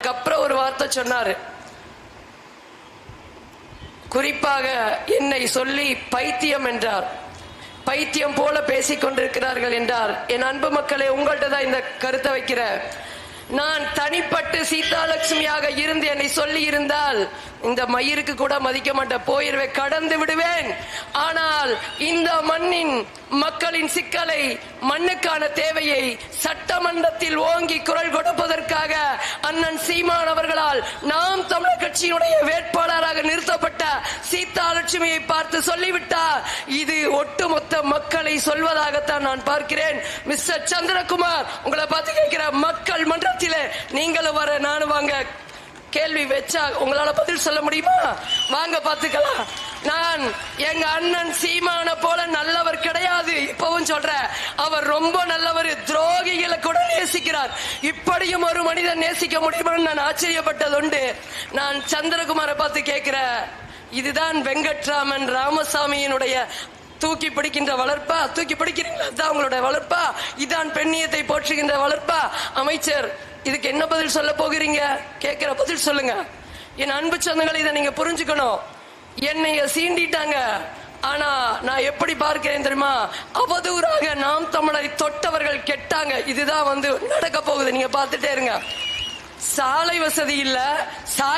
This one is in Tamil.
அதுக்கப்புறம் ஒரு வார்த்தை சொன்னாரு. குறிப்பாக என்னை சொல்லி பைத்தியம் என்றார். பைத்தியம் போல பேசிக் கொண்டிருக்கிறார்கள் என்றார். என் அன்பு மக்களே உங்கள்கிட்ட தான் இந்த கருத்தை வைக்கிற நான் தனிப்பட்டு சீதாலட்சுமியாக இருந்து என்னை சொல்லி இருந்தால் இந்த மயிருக்கு கூட மதிக்க மாட்டேன் போயிருவேன் கடந்து விடுவேன். ஆனால் இந்த மண்ணின் மக்களின் சிக்கலை மண்ணுக்கான தேவையை சட்டமன்றத்தில் ஓங்கி குரல் கொடுப்பதற்கு அண்ணன் சீமான் அவர்களால் நாம் தமிழர் கட்சியினுடைய வேட்பாளராக நிறுத்தப்பட்ட சீதாலட்சுமியை பார்த்து சொல்லிவிட்டார் இது ஒட்டுமொத்த மக்களை சொல்வதாகத்தான் நான் பார்க்கிறேன். மிஸ்டர் சந்திரகுமார் உங்களை பார்த்து கேட்கிற மக்கள் மன்றத்திலே நீங்களும் வர நானும் வாங்க. கேள்வி வச்சா உங்களால பதில் சொல்ல முடியுமா? வாங்க பாத்துக்கலாம் நான் எங்க அண்ணன் சீமான போல நல்லவர் கிடையாது. சொல்ற அவர் ரொம்ப நல்லவர் துரோகிகளை கூட நேசிக்கிறார். இப்படியும் ஒரு மனிதன் நேசிக்க முடியுமான்னு நான் ஆச்சரியப்பட்டதுண்டு. நான் சந்திரகுமாரை பார்த்து கேட்கிறேன். இதுதான் வெங்கட்ராமன் ராமசாமியினுடைய தூக்கி பிடிக்கின்ற வளர்ப்பா? தூக்கி பிடிக்கிறீங்களா? அதான் உங்களுடைய வளர்ப்பா? இதான் பெண்ணியத்தை போற்றுகின்ற வளர்ப்பா? அமைச்சர் இதுக்கு என்ன பதில் சொல்ல போகிறீங்க? கேட்கிற பதில் சொல்லுங்க. என் அன்பு சொந்தங்களை இதை நீங்க புரிஞ்சுக்கணும். என்னைய சீண்டிட்டாங்க. ஆனா நான் எப்படி பார்க்கிறேன் தெரியுமா? அவதூறாக நாம் தமிழரை தொட்டவர்கள் கெட்டாங்க. இதுதான் வந்து நடக்க போகுது. நீங்க பார்த்துட்டே இருங்க. சாலை வசதி இல்ல சா